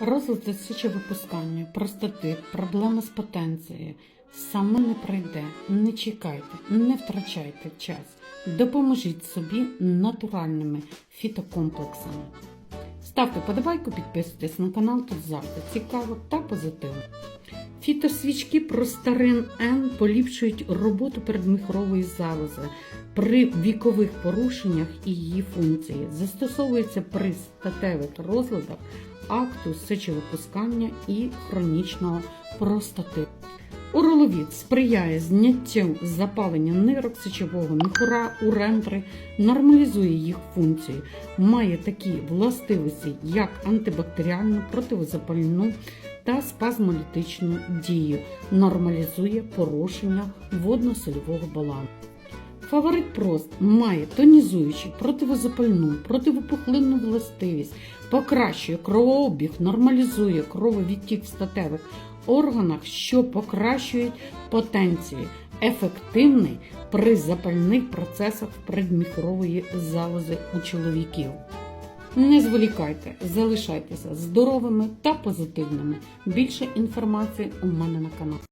Розлад сечовипускання, простатит, проблеми з потенцією саме не пройде. Не чекайте, не втрачайте час. Допоможіть собі натуральними фітокомплексами. Ставте подобайку, підписуйтесь на канал, тут завжди цікаво та позитивно. Фітосвічки Простарин Н поліпшують роботу передміхрової залози при вікових порушеннях і її функції. Застосовується при статевих розладах акту сечовипускання і хронічного простатиту. Уроловід сприяє зняттю запалення нирок сечового міхура, урентри, нормалізує їх функцію, має такі властивості, як антибактеріальну, противозапальну та спазмолітичну дію, нормалізує порушення водно-сольового балансу. Фаворит Прост має тонізуючу, противозапальну, противопухлинну властивість, покращує кровообіг, нормалізує крововідтік в статевих органах, що покращують потенцію, ефективний при запальних процесах предміхрової залози у чоловіків. Не зволікайте, залишайтеся здоровими та позитивними. Більше інформації у мене на каналі.